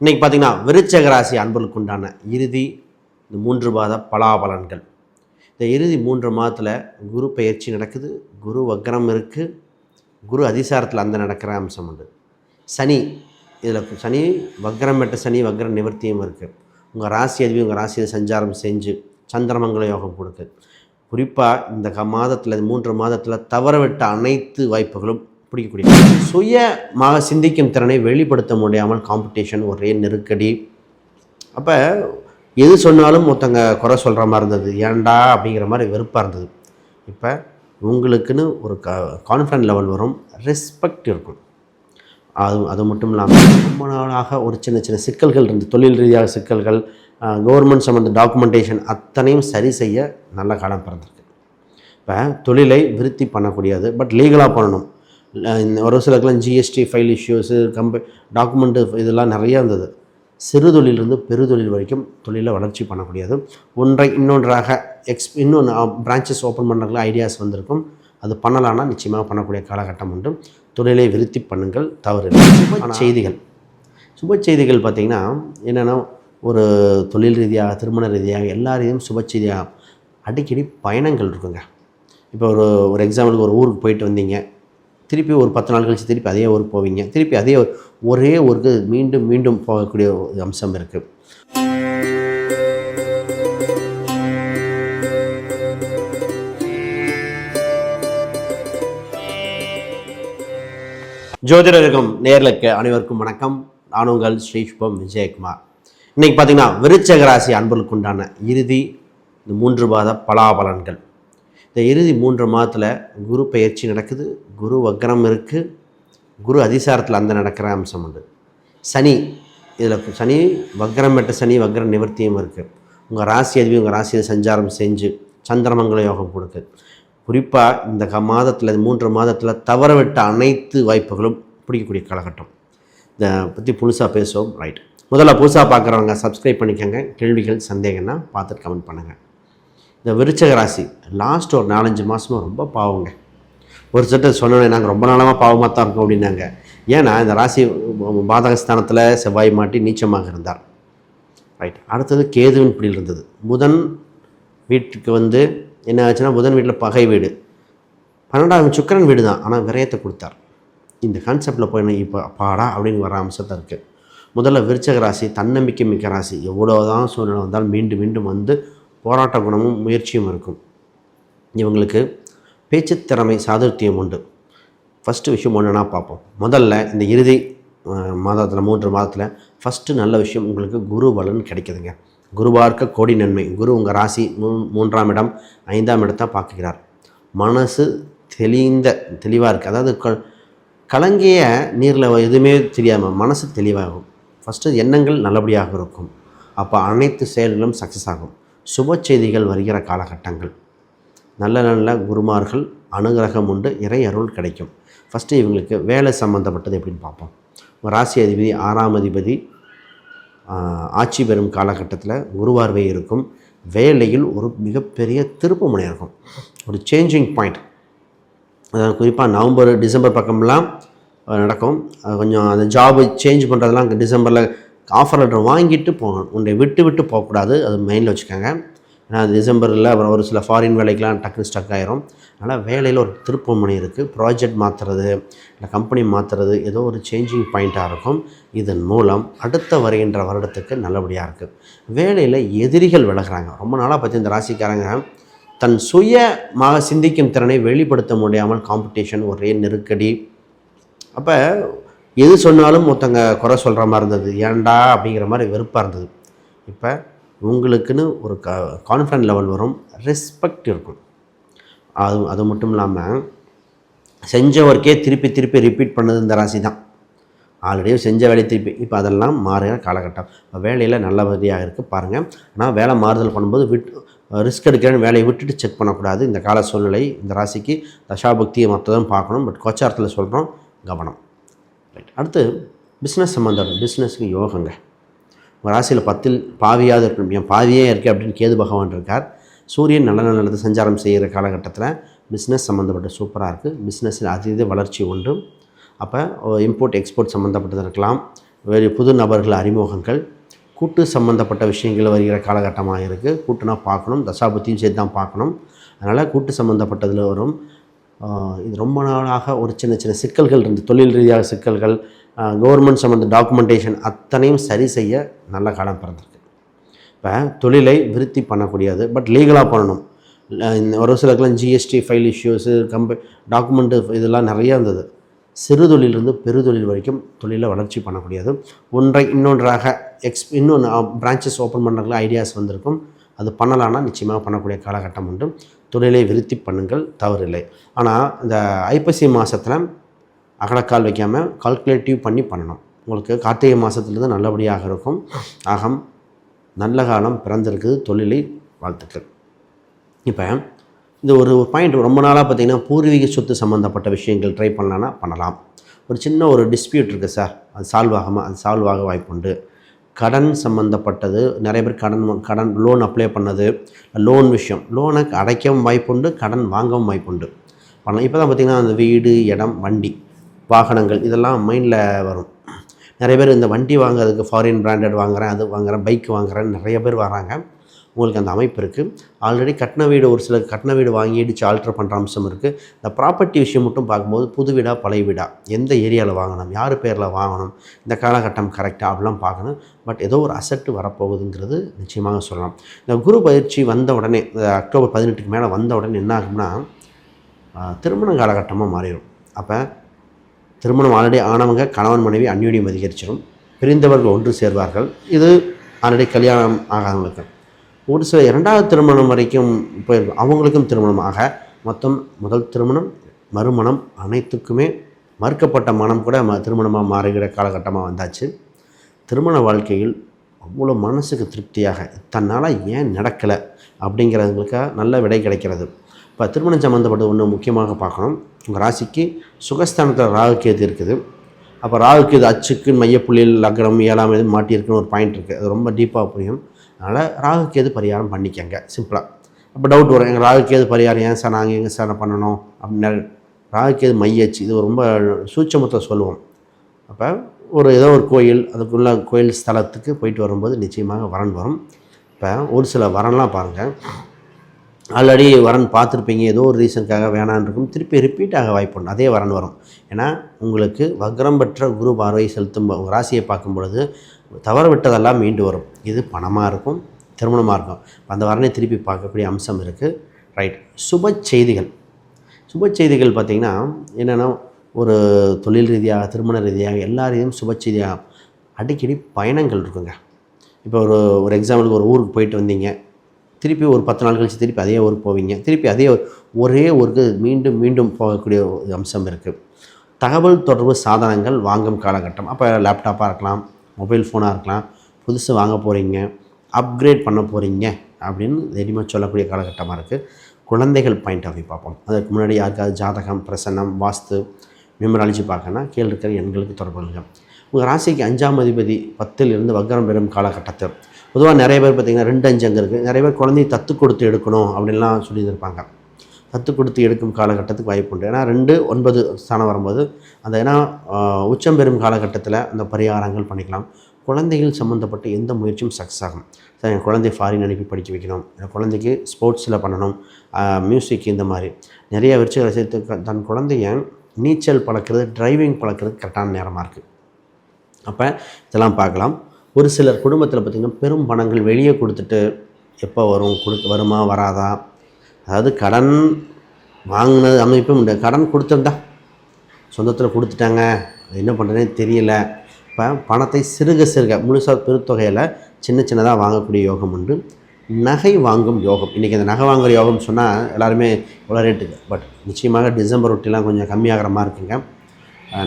இன்றைக்கி பார்த்தீங்கன்னா விருச்சக ராசி அன்பர்களுக்கு உண்டான இறுதி இந்த மூன்று மாத பலாபலன்கள். இந்த இறுதி மூன்று மாதத்தில் குரு பயிற்சி நடக்குது குரு வக்ரம் இருக்குது குரு அதிசாரத்தில் அந்த நடக்கிற அம்சம் உண்டு. சனி இதில் சனி வக்ரம் பெற்ற சனி வக்ர நிவர்த்தியும் இருக்குது உங்கள் ராசி அதிபதி உங்கள் ராசியை சஞ்சாரம் செஞ்சு சந்திரமங்கல யோகம் கொடுக்கு. குறிப்பாக இந்த மாதத்தில் மூன்று மாதத்தில் தவறவிட்ட அனைத்து வாய்ப்புகளும் பிடிக்கக்கூடிய சுயமாக சிந்திக்கும் திறனை வெளிப்படுத்த முடியாமல் காம்படிஷன் ஒரே நெருக்கடி. அப்போ எது சொன்னாலும் ஒருத்தங்க குறை சொல்கிற மாதிரி இருந்தது. ஏன்டா அப்படிங்கிற மாதிரி வெறுப்பாக இருந்தது. இப்போ உங்களுக்குன்னு ஒரு க கான்ஃபிடன்ட் லெவல் வரும். ரெஸ்பெக்ட் இருக்கும். அது அது மட்டும் இல்லாமல் ரொம்ப நாளாக ஒரு சின்ன சின்ன சிக்கல்கள் இருந்து தொழில் ரீதியாக சிக்கல்கள் கவர்மெண்ட் சம்மந்த டாக்குமெண்டேஷன் அத்தனையும் சரி செய்ய நல்ல காலம் பிறந்திருக்கு. இப்போ தொழிலை விருத்தி பண்ணக்கூடியது பட் லீகலாக பண்ணணும். ஒரு சிலருக்குலாம் ஜிஎஸ்டி ஃபைல் இஷ்யூஸு கம்ப டாக்குமெண்ட்டு இதெல்லாம் நிறைய இருந்தது. சிறு தொழிலிருந்து பெருதொழில் வரைக்கும் தொழிலை வளர்ச்சி பண்ணக்கூடியது. ஒன்றை இன்னொன்றாக எக்ஸ் இன்னொன்று பிரான்ச்சஸ் ஓப்பன் பண்ணுறதுல ஐடியாஸ் வந்திருக்கும். அது பண்ணலான்னா நிச்சயமாக பண்ணக்கூடிய காலகட்டம் உண்டு. தொழிலை விருத்தி பண்ணுங்கள் தவறு. சுப செய்திகள். சுப செய்திகள் பார்த்திங்கன்னா என்னென்னா ஒரு தொழில் ரீதியாக திருமண ரீதியாக எல்லா ரீதியும் சுப செய்தியாக அடிக்கடி பயணங்கள் இருக்குங்க. இப்போ ஒரு ஒரு எக்ஸாம்பிளுக்கு ஒரு ஊருக்கு போயிட்டு வந்தீங்க. திருப்பி ஒரு பத்து நாள் கழித்து திருப்பி அதே ஊருக்கு போவீங்க. திருப்பி அதே ஒரு- ஒரே ஊருக்கு மீண்டும் மீண்டும் போகக்கூடிய ஒரு அம்சம் இருக்குது ஜோதிடருக்கும் நேர்களுக்கு அனைவருக்கும் வணக்கம். நான் உங்கள் ஸ்ரீ சுபம் விஜயகுமார். இன்றைக்கி பார்த்தீங்கன்னா விருச்சகராசி அன்பர்களுக்கு உண்டான இறுதி இந்த மூன்று மாத பலாபலன்கள். இந்த இறுதி மூன்று மாதத்தில் குரு பயிற்சி நடக்குது குரு வக்ரம் இருக்குது குரு அதிசாரத்தில் அந்த நடக்கிற அம்சம் உண்டு. சனி இதில் சனி வக்ரம் பெற்ற சனி வக்ர நிவர்த்தியும் இருக்குது உங்கள் ராசி அதிபதி உங்கள் ராசியில் சஞ்சாரம் செஞ்சு சந்திரமங்கல யோகம் கொடுக்கு குறிப்பாக இந்த க மாதத்தில் மூன்று மாதத்தில் தவறவிட்ட அனைத்து வாய்ப்புகளும் பிடிக்கக்கூடிய காலகட்டம். இதை பற்றி புதுசாக பேசுவோம். ரைட். முதல்ல புதுசாக பார்க்குறவங்க சப்ஸ்கிரைப் பண்ணிக்கோங்க. கேள்விகள் சந்தேகம்னா பார்த்துட்டு கமெண்ட் பண்ணுங்கள் இந்த விருச்சக ராசி லாஸ்ட் ஒரு நாலஞ்சு மாதமாக ரொம்ப பாவங்க. ஒரு சட்ட சொன்னோன்னே நாங்கள் ரொம்ப நாளாக பாவமாக தான் இருக்கோம் அப்படின்னாங்க. ஏன்னா இந்த ராசி பாதகஸ்தானத்தில் செவ்வாய் மாட்டி நீச்சமாக இருந்தார். ரைட் அடுத்தது கேதுவின் பிடியில் இருந்தது. புதன் வீட்டுக்கு வந்து என்ன ஆச்சுன்னா புதன் வீட்டில் பகை வீடு. பன்னெண்டாவது சுக்கிரன் வீடு தான். ஆனால் விரயத்தை கொடுத்தார். இந்த கான்செப்டில் போய் இப்போ பாடா அப்படின்னு வர அம்சத்தை இருக்குது முதல்ல விருச்சக ராசி தன்னம்பிக்கை மிக்க ராசி. எவ்வளோதான் சூழ்நிலை வந்தாலும் மீண்டும் மீண்டும் வந்து போராட்ட குணமும் முயற்சியும் இருக்கும். இவங்களுக்கு பேச்சு திறமை சாதுர்த்தியம் உண்டு. ஃபஸ்ட்டு விஷயம் ஒன்றுனா பார்ப்போம். முதல்ல இந்த இறுதி மாதத்தில் மூன்று மாதத்தில் ஃபஸ்ட்டு நல்ல விஷயம் உங்களுக்கு குரு பலன் கிடைக்குதுங்க. குருவார்க்க கோடி நன்மை. குரு உங்கள் ராசி மூ மூன்றாம் இடம் ஐந்தாம் இடத்தை பார்க்குகிறார் மனசு தெளிந்த தெளிவாக இருக்குது அதாவது க கலங்கிய நீரில் எதுவுமே தெரியாமல் மனசு தெளிவாகும். ஃபஸ்ட்டு எண்ணங்கள் நல்லபடியாக இருக்கும். அப்போ அனைத்து செயல்களும் சக்ஸஸ் ஆகும். சுப செய்திகள் வருகிற காலகட்டங்கள். நல்ல நல்ல குருமார்கள் அனுகிரகம் உண்டு இறை அருள் கிடைக்கும். ஃபஸ்ட்டு இவங்களுக்கு வேலை சம்மந்தப்பட்டது எப்படின்னு பார்ப்போம். ராசி அதிபதி ஆறாம் அதிபதி ஆட்சி பெறும் காலகட்டத்தில் குருவார்வை இருக்கும். வேலையில் ஒரு மிகப்பெரிய திருப்பு முனை இருக்கும். ஒரு சேஞ்சிங் பாயிண்ட் அதாவது குறிப்பாக நவம்பர் டிசம்பர் பக்கம்லாம் நடக்கும். அது கொஞ்சம் அந்த ஜாபு சேஞ்ச் பண்ணுறதெல்லாம் அங்கே டிசம்பரில் ஆஃபர் லெட்டர் வாங்கிட்டு போகணும். உன்னை விட்டு விட்டு போகக்கூடாது. அது மைண்டில் வச்சுக்கோங்க. ஏன்னா டிசம்பரில் அப்புறம் ஒரு சில ஃபாரின் வேலைக்கெலாம் டக்குன்னு ஸ்டக் ஆயிரும். அதனால் வேலையில் ஒரு திருப்பமணி இருக்குது ப்ராஜெக்ட் மாற்றுறது இல்லை கம்பெனி மாற்றுறது ஏதோ ஒரு சேஞ்சிங் பாயிண்ட்டாக இருக்கும். இதன் மூலம் அடுத்த வருகின்ற வருடத்துக்கு நல்லபடியாக இருக்குது வேலையில் எதிரிகள் விலகிறாங்க. ரொம்ப நாளாக பார்த்து இந்த ராசிக்காரங்க தன் சுயமாக சிந்திக்கும் திறனை வெளிப்படுத்த முடியாமல் காம்படிஷன் ஒரே நெருக்கடி. அப்போ எது சொன்னாலும் ஒருத்தங்க குறை சொல்கிற மாதிரி இருந்தது. ஏன்டா? அப்படிங்கிற மாதிரி வெறுப்பாக இருந்தது. இப்போ உங்களுக்குன்னு ஒரு க கான்ஃபிடன்ட் லெவல் வரும். ரெஸ்பெக்ட் இருக்கும். அது அது மட்டும் இல்லாமல் செஞ்ச ஒர்க்கே திருப்பி திருப்பி ரிப்பீட் பண்ணது இந்த ராசி தான். ஆல்ரெடியும் செஞ்ச வேலையை திருப்பி இப்போ அதெல்லாம் மாறுகிற காலகட்டம். இப்போ வேலையில் நல்லபடியாக இருக்குது பாருங்கள் ஆனால் வேலை மாறுதல் பண்ணும்போது விட் ரிஸ்க் எடுக்கிறேன்னு வேலையை விட்டுட்டு செக் பண்ணக்கூடாது. இந்த கால சூழ்நிலை இந்த ராசிக்கு தசாபக்தியை மற்றதும் பார்க்கணும். பட் கோச்சாரத்தில் சொல்கிறோம் கவனம். ரைட் அடுத்து பிஸ்னஸ் சம்மந்தம் பிஸ்னஸுக்கு யோகங்க. உங்கள் ராசியில் பத்தில் பாவியாவது இருக்கணும். என் பாவியே இருக்குது அப்படின்னு கேது பகவான் இருக்கார். சூரியன் நல்ல நல்லது சஞ்சாரம் செய்கிற காலகட்டத்தில் பிஸ்னஸ் சம்மந்தப்பட்ட சூப்பராக இருக்குது பிஸ்னஸில் அதீத வளர்ச்சி உண்டு. அப்போ இம்போர்ட் எக்ஸ்போர்ட் சம்மந்தப்பட்டது இருக்கலாம். வேறு புது நபர்கள் அறிமுகங்கள். கூட்டு சம்மந்தப்பட்ட விஷயங்கள் வருகிற காலகட்டமாக இருக்குது கூட்டுனா பார்க்கணும். தசாபுத்தியும் சேர்த்து தான் பார்க்கணும். அதனால் கூட்டு சம்மந்தப்பட்டதில் வரும். இது ரொம்ப நாளாக ஒரு சின்ன சின்ன சிக்கல்கள் இருந்து தொழில் ரீதியாக சிக்கல்கள் கவர்மெண்ட் சம்மந்த டாக்குமெண்டேஷன் அத்தனையும் சரி செய்ய நல்ல காலம் பிறந்திருக்கு. இப்போ தொழிலை விருத்தி பண்ணக்கூடியது பட் லீகலாக பண்ணணும். இந்த ஒரு சிலருக்குலாம் ஜிஎஸ்டி ஃபைல் இஷ்யூஸு கம்ப டாக்குமெண்ட்டு இதெல்லாம் நிறையா இருந்தது. சிறு தொழிலிருந்து பெருதொழில் வரைக்கும் தொழிலை வளர்ச்சி பண்ணக்கூடியது. ஒன்றை இன்னொன்றாக எக்ஸ் இன்னொன்று பிரான்ச்சஸ் ஓப்பன் பண்ணுறதுல ஐடியாஸ் வந்திருக்கும். அது பண்ணலான்னா நிச்சயமாக பண்ணக்கூடிய காலகட்டம் உண்டு. தொழிலை விருத்தி பண்ணுங்கள் தவறில்லை. ஆனால் இந்த ஐப்பசி மாதத்தில் அகலக்கால் வைக்காமல் கால்குலேட்டிவ் பண்ணி பண்ணணும். உங்களுக்கு கார்த்திகை மாதத்துலேருந்து நல்லபடியாக இருக்கும். ஆகம் நல்ல காலம் பிறந்திருக்குது தொழிலை வாழ்த்துக்கள். இப்போ இந்த ஒரு பாயிண்ட் ரொம்ப நாளாக பார்த்தீங்கன்னா பூர்வீக சொத்து சம்மந்தப்பட்ட விஷயங்கள் ட்ரை பண்ணலான்னா பண்ணலாம். ஒரு சின்ன ஒரு டிஸ்பியூட் இருக்குது சார். அது சால்வ் ஆகாமல் அது சால்வ் ஆக வாய்ப்புண்டு. கடன் சம்மந்தப்பட்டது நிறைய பேர் கடன் கடன் லோன் அப்ளை பண்ணது. லோன் விஷயம். லோனை அடைக்கவும் வாய்ப்புண்டு கடன் வாங்கவும் வாய்ப்புண்டு. பண்ணலாம் இப்போ தான் பார்த்திங்கன்னா அந்த வீடு இடம் வண்டி வாகனங்கள் இதெல்லாம் மைண்டில் வரும். நிறைய பேர் இந்த வண்டி வாங்குறதுக்கு ஃபாரின் பிராண்டட் வாங்குறேன் அது வாங்குறேன் பைக் வாங்குறேன் நிறைய பேர் வராங்க. உங்களுக்கு அந்த அமைப்பு இருக்குது ஆல்ரெடி கட்டின வீடு ஒரு சில கட்டின வீடு வாங்கி இடிச்சு ஆல்ட்ரு பண்ணுற அம்சம் இருக்குது இந்த ப்ராப்பர்ட்டி விஷயம் மட்டும் பார்க்கும்போது புது வீடா பழைய வீடா எந்த ஏரியாவில் வாங்கணும் யார் பேரில் வாங்கணும் இந்த காலகட்டம் கரெக்டாக அப்படிலாம் பார்க்கணும். பட் ஏதோ ஒரு அசட்டு வரப்போகுதுங்கிறது நிச்சயமாக சொல்லலாம். இந்த குரு பயிற்சி வந்த உடனே இந்த அக்டோபர் பதினெட்டுக்கு மேலே வந்த உடனே என்ன ஆகும்னா திருமண காலகட்டமாக மாறிடும். அப்போ திருமணம் ஆல்ரெடி ஆனவங்க கணவன் மனைவி அந்யோன்யம் அதிகரிச்சிடும். பிரிந்தவர்கள் ஒன்று சேர்வார்கள். இது ஆல்ரெடி கல்யாணம் ஆகாதவங்களுக்கு. ஒரு சில இரண்டாவது திருமணம் வரைக்கும் போயிருக்கும் அவங்களுக்கும் திருமணமாக. மொத்தம் முதல் திருமணம் மறுமணம் அனைத்துக்குமே மறுக்கப்பட்ட மனம் கூட ம திருமணமாக மாறுகிற காலகட்டமாக வந்தாச்சு. திருமண வாழ்க்கையில் அவ்வளோ மனசுக்கு திருப்தியாக தன்னால் ஏன் நடக்கலை அப்படிங்கிறவங்களுக்காக நல்ல விடை கிடைக்கிறது. இப்போ திருமணம் சம்மந்தப்பட்டது ஒன்று முக்கியமாக பார்க்கணும். உங்கள் ராசிக்கு சுகஸ்தானத்தில் ராகுகேது இருக்குது. அப்போ ராகுகேது அச்சுக்கு மையப்புள்ளியில் லக்னம் ஏழாம் இது மாட்டியிருக்குன்னு ஒரு பாயிண்ட் இருக்குது அது ரொம்ப டீப்பாக புரியும். அதனால் ராகுக்கேது பரிகாரம் பண்ணிக்கங்க. சிம்பிளாக அப்போ டவுட் வரும். எங்கள் ராகுக்கேது பரிகாரம் ஏன் சார் நாங்கள் எங்கே சார் பண்ணணும்? அப்படின்னு ராகுக்கேது மையச்சு. இது ரொம்ப சூட்சமத்தை சொல்லுவோம். அப்போ ஒரு ஏதோ ஒரு கோயில் அதுக்குள்ள கோயில் ஸ்தலத்துக்கு போயிட்டு வரும்போது நிச்சயமாக வரன் வரும். இப்போ ஒரு சில வரன்லாம் பாருங்கள் ஆல்ரெடி வரன் பார்த்துருப்பீங்க. ஏதோ ஒரு ரீசனுக்காக வேணான் இருக்கும். திருப்பி ரிப்பீட் ஆக வாய்ப்புண்டு அதே வரன் வரும். ஏன்னா உங்களுக்கு வக்ரம் பெற்ற குரு பார்வை செலுத்தும் ராசியை பார்க்கும் பொழுது தவறு விட்டதெல்லாம் மீண்டு வரும். இது பணமாக இருக்கும் திருமணமாக இருக்கும். அந்த வரனை திருப்பி பார்க்கக்கூடிய அம்சம் இருக்குது ரைட் சுப செய்திகள். சுப செய்திகள் பார்த்திங்கன்னா என்னென்னா ஒரு தொழில் ரீதியாக திருமண ரீதியாக எல்லா ரீதியும் சுப செய்தியாக அடிக்கடி பயணங்கள் இருக்குங்க. இப்போ ஒரு ஒரு எக்ஸாம்பிளுக்கு ஒரு ஊருக்கு போயிட்டு வந்தீங்க. திருப்பி ஒரு பத்து நாள் கழிச்சு திருப்பி அதே ஊருக்கு போவீங்க. திருப்பி அதே ஒரே ஊருக்கு மீண்டும் மீண்டும் போகக்கூடிய ஒரு அம்சம் இருக்குது தகவல் தொடர்பு சாதனங்கள் வாங்கும் காலகட்டம். அப்போ லேப்டாப்பாக இருக்கலாம் மொபைல் ஃபோனாக இருக்கலாம் புதுசு வாங்க போகிறீங்க அப்கிரேட் பண்ண போகிறீங்க அப்படின்னு தைரியமாக சொல்லக்கூடிய காலகட்டமாக இருக்குது குழந்தைகள் பாயிண்ட் ஆஃப் வியூ பார்ப்போம். அதுக்கு முன்னாடி யாருக்காவது ஜாதகம் பிரசன்னம் வாஸ்து நியூமராலஜி பார்க்கணும்னா கீழே இருக்கிற எண்களுக்கு தொடர்பு கொள்ளுங்க உங்கள் ராசிக்கு அஞ்சாம் அதிபதி பத்தில் இருந்து வக்கரம் பெறும் காலகட்டத்தில் பொதுவாக நிறைய பேர் பார்த்திங்கன்னா ரெண்டு அஞ்சு அங்கே இருக்குது நிறைய பேர் குழந்தையை தத்து கொடுத்து எடுக்கணும் அப்படின்லாம் சொல்லியிருப்பாங்க தத்து கொடுத்து எடுக்கும் காலகட்டத்துக்கு வாய்ப்பு உண்டு. ஏன்னா ரெண்டு ஒன்பது ஸ்தானம் வரும்போது அந்த ஏன்னா உச்சம் பெறும் காலகட்டத்தில் அந்த பரிகாரங்கள் பண்ணிக்கலாம். குழந்தைகள் சம்மந்தப்பட்ட எந்த முயற்சியும் சக்ஸஸ் ஆகும் சார் என் குழந்தை ஃபாரின் அனுப்பி படிக்க வைக்கணும். என் குழந்தைக்கு ஸ்போர்ட்ஸில் பண்ணணும். மியூசிக் இந்த மாதிரி. நிறைய விருச்சிகளை சேர்த்து தன் குழந்தைய நீச்சல் பழக்கிறது டிரைவிங் பழக்கிறது கரெக்டான நேரமாக இருக்குது அப்போ இதெல்லாம் பார்க்கலாம். ஒரு சிலர் குடும்பத்தில் பார்த்திங்கன்னா பெரும் பணங்கள் வெளியே கொடுத்துட்டு எப்போ வரும் கொடு வருமா வராதா? அதாவது கடன் வாங்கினது அமைப்பும் உண்டு. கடன் கொடுத்துருந்தா சொந்தத்தில் கொடுத்துட்டாங்க. என்ன பண்ணுறதுனே தெரியல. இப்போ பணத்தை சிறுக சிறுக முழுசாக பெருத்தொகையில் சின்ன சின்னதாக வாங்கக்கூடிய யோகம் உண்டு. நகை வாங்கும் யோகம். இன்றைக்கி அந்த நகை வாங்குகிற யோகம் சொன்னால் எல்லாருமே இவ்வளோ ரேட்டுக்கு பட் நிச்சயமாக டிசம்பர் ஒட்டிலாம் கொஞ்சம் கம்மியாகிற மாதிரி இருக்குங்க.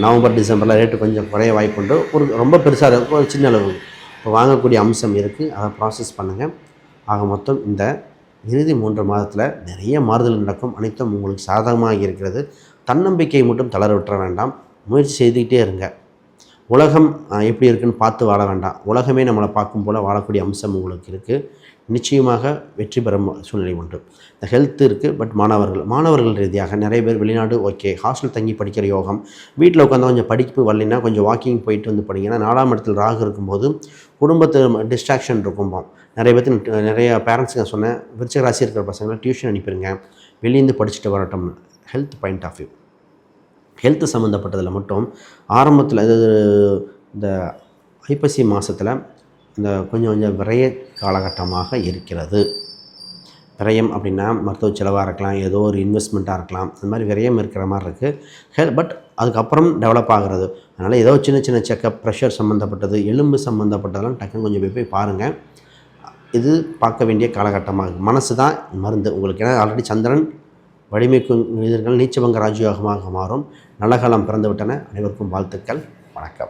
நவம்பர் டிசம்பரில் ரேட்டு கொஞ்சம் குறைய வாய்ப்பு உண்டு. ஒரு ரொம்ப பெருசாக இருக்கும் ஒரு சின்ன அளவு. இப்போ வாங்கக்கூடிய அம்சம் இருக்குது அதை ப்ராசஸ் பண்ணுங்கள் ஆக மொத்தம் இந்த இறுதி மூன்று மாதத்தில் நிறைய மாறுதல் நடக்கும். அனைத்தும் உங்களுக்கு சாதகமாக இருக்கிறது. தன்னம்பிக்கையை மட்டும் தளர விட்டுற வேண்டாம். முயற்சி செய்துக்கிட்டே இருங்க. உலகம் எப்படி இருக்குன்னு பார்த்து வாழ வேண்டாம். உலகமே நம்மளை பார்க்கும் போல் வாழக்கூடிய அம்சம் உங்களுக்கு இருக்குது நிச்சயமாக வெற்றி பெறும் சூழ்நிலை உண்டு. இந்த ஹெல்த் இருக்குது பட் மாணவர்கள் மாணவர்கள் ரீதியாக நிறைய பேர் வெளிநாடு ஓகே ஹாஸ்டல் தங்கி படிக்கிற யோகம் வீட்டில் உட்காந்து கொஞ்சம் படிப்பு வரலைன்னா கொஞ்சம் வாக்கிங் போயிட்டு வந்து படிங்கன்னா நாலாம் இடத்தில் ராகு இருக்கும்போது குடும்பத்தில் டிஸ்ட்ராக்ஷன் இருக்கும்போம் நிறைய பேர்த்து நிறைய பேரண்ட்ஸுங்க சொன்னேன் விருச்சிக ராசி இருக்கிற பசங்களை டியூஷன் அனுப்பிடுங்க வெளியேந்து படிச்சுட்டு வரட்டும் health point of view health சம்மந்தப்பட்டதில் மட்டும் ஆரம்பத்தில் இது இந்த ஐப்பசி மாதத்தில் இந்த கொஞ்சம் கொஞ்சம் விரைய காலகட்டமாக இருக்கிறது. விரயம் அப்படின்னா மருத்துவ செலவாக இருக்கலாம் ஏதோ ஒரு இன்வெஸ்ட்மெண்ட்டாக இருக்கலாம் அந்த மாதிரி விரயம் இருக்கிற மாதிரி இருக்குது ஹெல் பட் அதுக்கப்புறம் டெவலப் ஆகிறது. அதனால் ஏதோ சின்ன சின்ன செக்கப் ப்ரெஷர் சம்மந்தப்பட்டது எலும்பு சம்மந்தப்பட்டதெல்லாம் டக்குன்னு கொஞ்சம் போய் போய் பாருங்கள் இது பார்க்க வேண்டிய காலகட்டமாக இருக்குது மனசு தான் மருந்து. உங்களுக்கு ஏன்னா ஆல்ரெடி சந்திரன் வலிமைக்கும் மனிதர்கள் நீச்சபங்க ராஜயோகமாக மாறும். நல்ல பிறந்துவிட்டன. அனைவருக்கும் வாழ்த்துக்கள். வணக்கம்.